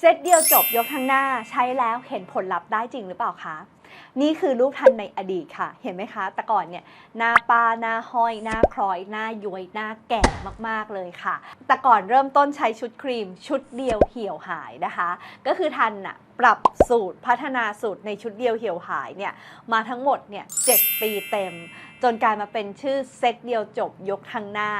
เซตเดียวจบยกทั้งหน้าใช้แล้วเห็นผลลัพธ์ได้จริงหรือเปล่าคะ นี่คือรูปทันในอดีตค่ะ เห็นไหมคะ แต่ก่อนเนี่ยหน้าปลาหน้าห้อย หน้าคล้อย หน้าย้วย หน้าแก่มากๆเลยค่ะ แต่ก่อนเริ่มต้นใช้ชุดครีม ชุดเดียวเหี่ยวหายนะคะ ก็คือทันอะ ปรับสูตรพัฒนาสูตรในชุดเดียวเหี่ยวหายเนี่ยมาทั้งหมดเนี่ยเปีเต็ม จนกลายมาเป็นชื่อเซตเดียวจบยกทั้งหน้า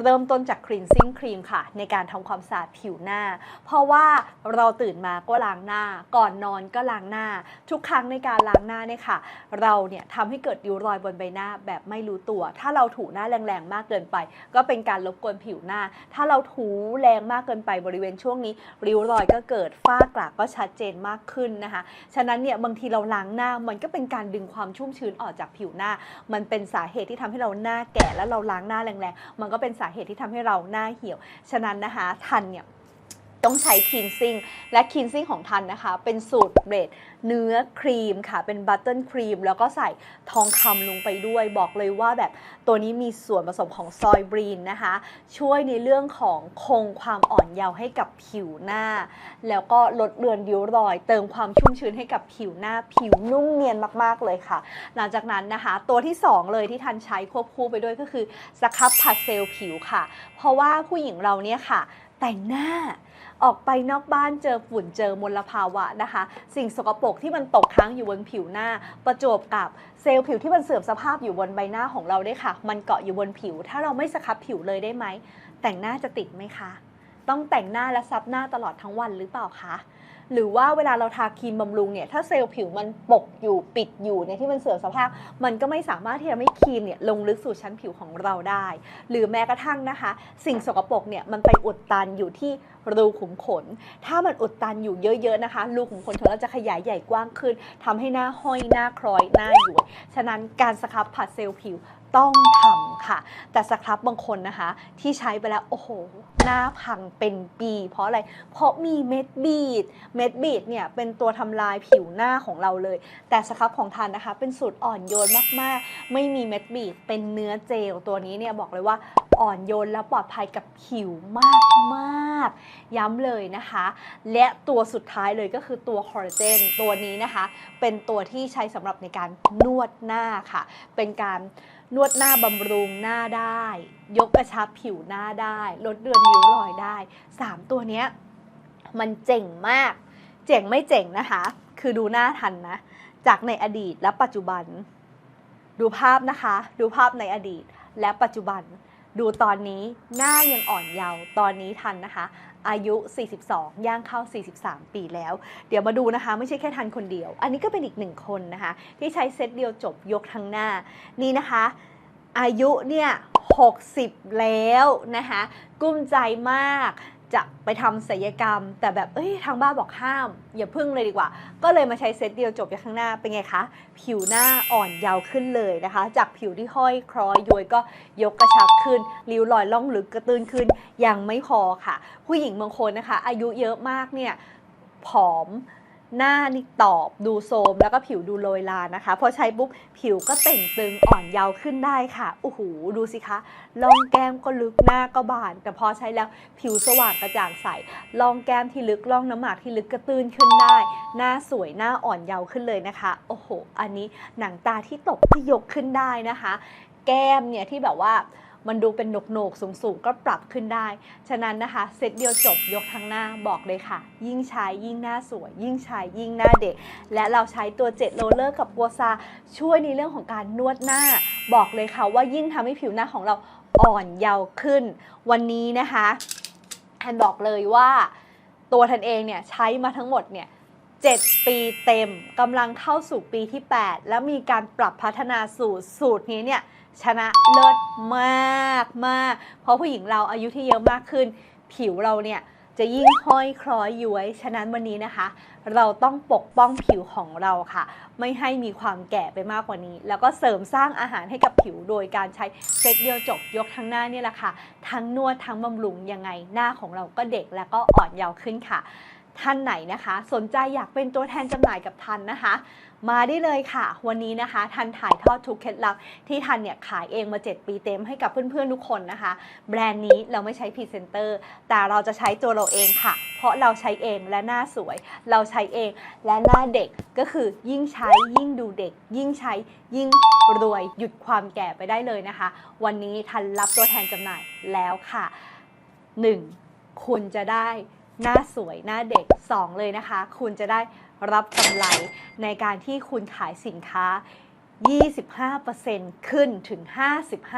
เริ่มต้นจาก cleansing cream ค่ะ ในการทำความสะอาดผิวหน้า เพราะว่าเราตื่นมาก็ล้างหน้า ก่อนนอนก็ล้างหน้า ทุกครั้งในการล้างหน้าเนี่ยค่ะ เราเนี่ยทำให้เกิดริ้วรอยบนใบหน้าแบบไม่รู้ตัว ถ้าเราถูหน้าแรงๆมากเกินไป ก็เป็นการรบกวนผิวหน้า ถ้าเราถูแรงมากเกินไปบริเวณช่วงนี้ริ้วรอยก็เกิดฝ้ากระก็ชัดเจนมากขึ้นนะคะ ฉะนั้นเนี่ยบางทีเราล้างหน้ามันก็เป็นการดึงความชุ่มชื้นออกจากผิวหน้า มันเป็นสาเหตุที่ทำให้เราหน้าแก่แล้วเราล้างหน้าแรงๆ มันก็เป็นสาเหตุที่ทำให้เราหน้าเหี่ยว ฉะนั้นนะคะทันเนี่ย ต้องใช้คินซิ่งและคินซิ่งของทันนะคะ เป็นสูตรเบรดเนื้อครีมค่ะ เป็นบัตเติลครีม แล้วก็ใส่ทองคำลงไปด้วยบอกเลยว่าแบบตัวนี้มีส่วนผสมของซอยบรีนนะคะ ช่วยในเรื่องของคงความอ่อนเยาว์ให้กับผิวหน้า แล้วก็ลดเลือนริ้วรอย เติมความชุ่มชื้นให้กับผิวหน้าผิวนุ่มเนียนมากๆเลยค่ะ หลังจากนั้นนะคะ ตัวที่ 2 เลยที่ทันใช้ควบคู่ไปด้วยก็คือสครับผัดเซลล์ผิวค่ะ เพราะว่าผู้หญิงเราเนี่ยค่ะ แต่งหน้าออกไปนอกบ้านเจอฝุ่นเจอมลภาวะนะคะ สิ่งสกปรกที่มันตกค้างอยู่บนผิวหน้า ประจวบกับเซลล์ผิวที่มันเสื่อมสภาพอยู่บนใบหน้าของเราด้วยค่ะ มันเกาะอยู่บนผิว ถ้าเราไม่สครับผิวเลยได้ไหม แต่งหน้าจะติดไหมคะ ต้องแต่งหน้าและซับหน้าตลอดทั้งวันหรือเปล่าคะ หรือว่าเวลาเราทาครีมบำรุงเนี่ยถ้าเซลล์ผิวมันปกอยู่ปิดอยู่ในที่มันเสื่อมสภาพ มันก็ไม่สามารถที่จะไม่ครีมเนี่ยลงลึกสู่ชั้นผิวของเราได้ หรือแม้กระทั่งนะคะ สิ่งสกปรกเนี่ยมันไปอุดตันอยู่ที่รูขุมขน ถ้ามันอุดตันอยู่เยอะๆนะคะ รูขุมขนของเราจะขยายใหญ่กว้างขึ้นทำให้หน้าห้อยหน้าคล้อยหน้าหยวฉะนั้นการสครับผัดเซลล์ผิว ต้องทำค่ะ แต่สครับบางคนนะคะ ที่ใช้ไปแล้วโอ้โห หน้าพังเป็นปีเพราะอะไร เพราะมีเม็ดบีด เม็ดบีดเนี่ยเป็นตัวทำลายผิวหน้าของเราเลย แต่สครับของทันนะคะ เป็นสูตรอ่อนโยนมากๆ ไม่มีเม็ดบีด เป็นเนื้อเจลตัวนี้เนี่ยบอกเลยว่าอ่อนโยนและปลอดภัยกับผิวมาก ๆ ย้ำเลยนะคะ และตัวสุดท้ายเลยก็คือตัวคอลลาเจนตัวนี้นะคะ เป็นตัวที่ใช้สำหรับในการนวดหน้าค่ะ เป็นการนวดหน้าบำรุงหน้าได้ ยกกระชับผิวหน้าได้ ลดเดือนริ้วรอยได้ 3 ตัวนี้มันเจ๋งมาก เจ๋งไม่เจ๋งนะคะ คือดูหน้าทันนะ จากในอดีตและปัจจุบัน ดูภาพนะคะ ดูภาพในอดีตและปัจจุบัน ดูตอนนี้หน้ายังอ่อนเยาว์ตอนนี้ทันนะคะ อายุ 42 ย่างเข้า 43 ปีแล้ว เดี๋ยวมาดูนะคะ ไม่ใช่แค่ทันคนเดียว อันนี้ก็เป็นอีกหนึ่งคนนะคะ ที่ใช้เซตเดียวจบยกทั้งหน้า นี่นะคะ อายุเนี่ย 60 แล้วนะคะ กุ้มใจมาก จะไปทำศัลยกรรม แต่แบบเอ้ยทางบ้านบอกห้าม อย่าพึ่งเลยดีกว่า ก็เลยมาใช้เซตเดียวจบยกข้างหน้าเป็นไงคะ ผิวหน้าอ่อนเยาว์ขึ้นเลยนะคะ จากผิวที่ห้อยคล้อยย้วยก็ยกกระชับขึ้นริ้วรอยล่องลึกกระตื้นขึ้นยังไม่พอค่ะ ผู้หญิงบางคนนะคะ อายุเยอะมากเนี่ยผอม หน้านี่ตอบดูโทรมแล้วก็ผิวดูโรยลานะคะ พอใช้ปุ๊บผิวก็เต่งตึงอ่อนเยาว์ขึ้นได้ค่ะโอ้โหดูสิคะล่องแก้มก็ลึกหน้าก็บาน แต่พอใช้แล้วผิวสว่างกระจ่างใสล่องแก้มที่ลึกล่องน้ำหมากที่ลึกกระตื้นขึ้นได้ หน้าสวยหน้าอ่อนเยาว์ขึ้นเลยนะคะ โอ้โห อันนี้หนังตาที่ตกที่ยกขึ้นได้นะคะ แก้มเนี่ยที่แบบว่า มันดูเป็นหนกๆสูงๆก็ปรับขึ้นได้ ฉะนั้นนะคะเซตเดียวจบยกทั้งหน้าบอกเลยค่ะ ยิ่งใช้ยิ่งหน้าสวย ยิ่งใช้ยิ่งหน้าเด็ก และเราใช้ตัวเจ็ดโรลเลอร์กับกัวซาช่วยในเรื่องของการนวดหน้า บอกเลยค่ะว่ายิ่งทำให้ผิวหน้าของเราอ่อนเยาว์ขึ้น วันนี้นะคะแอนบอกเลยว่าตัวทันเองเนี่ยใช้มาทั้งหมดเนี่ย7 ปีเต็มกำลังเข้าสู่ปีที่ 8 แล้วมีการปรับพัฒนาสูตรสูตรนี้เนี่ย ชนะเลิศมากมากเพราะผู้หญิงเราอายุที่เยอะมากขึ้น ผิวเราเนี่ยจะยิ่งห้อยคล้อยย้วย ฉะนั้นวันนี้นะคะ เราต้องปกป้องผิวของเราค่ะ ไม่ให้มีความแก่ไปมากกว่านี้ แล้วก็เสริมสร้างอาหารให้กับผิวโดยการใช้เซตเดียวจบยกทั้งหน้านี่แหละค่ะ ทั้งนวดทั้งบำรุงยังไงหน้าของเราก็เด็กแล้วก็อ่อนเยาว์ขึ้นค่ะ ท่านไหนนะคะ สนใจอยากเป็นตัวแทนจำหน่ายกับทันนะคะ มาได้เลยค่ะ วันนี้นะคะ ทันถ่ายทอดทุกเคล็ดลับที่ทันเนี่ยขายเองมา 7 ปีเต็มให้กับเพื่อนๆทุกคนนะคะ แบรนด์นี้เราไม่ใช้พรีเซนเตอร์แต่เราจะใช้ตัวเราเองค่ะ เพราะเราใช้เองและหน้าสวย เราใช้เองและหน้าเด็กก็คือยิ่งใช้ยิ่งดูเด็ก ยิ่งใช้ยิ่งรวยหยุดความแก่ไปได้เลยนะคะ วันนี้ทันรับตัวแทนจำหน่ายแล้วค่ะ 1. คุณจะได้ หน้าสวยหน้าเด็ก 2 เลยนะคะ คุณจะได้รับกำไรในการที่คุณขายสินค้า 25%ขึ้นถึง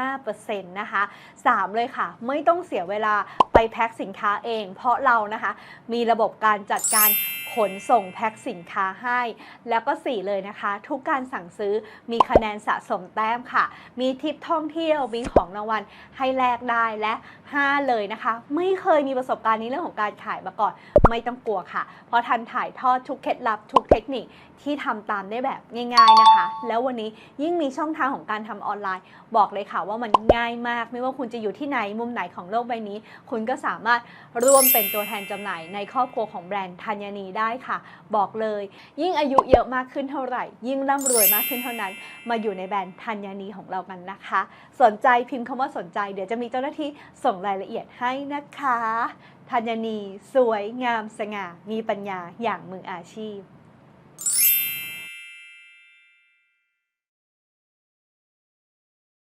55%นะคะ 3 เลยค่ะ ไม่ต้องเสียเวลาไปแพ็คสินค้าเอง เพราะเรานะคะ มีระบบการจัดการ ขนส่งแพ็คสินค้าให้ แล้วก็ 4 เลยนะคะ ทุกการสั่งซื้อมีคะแนนสะสมแต้มค่ะ มีทิปท่องเที่ยวมีของรางวัลให้แลกได้และ 5 เลยนะคะ ไม่เคยมีประสบการณ์ในเรื่องของการขายมาก่อนไม่ต้องกลัวค่ะ เพราะทันถ่ายทอดทุกเคล็ดลับทุกเทคนิคที่ทำตามได้แบบง่าย ๆนะคะ แล้ววันนี้ยิ่งมีช่องทางของการทำออนไลน์ บอกเลยค่ะว่ามันง่ายมาก ไม่ว่าคุณจะอยู่ที่ไหนมุมไหนของโลกใบนี้ คุณก็สามารถร่วมเป็นตัวแทนจำหน่ายในครอบครัวของแบรนด์ธัญนีได้ได้ค่ะ บอกเลย ยิ่งอายุเยอะมากขึ้นเท่าไหร่ ยิ่งร่ำรวยมากขึ้นเท่านั้น มาอยู่ในแบรนด์ธัญนีของเรากันนะคะ สนใจพิมพ์คำว่าสนใจ เดี๋ยวจะมีเจ้าหน้าที่ส่งรายละเอียดให้นะคะธัญนี สวยงามสง่า มีปัญญาอย่างมืออาชีพ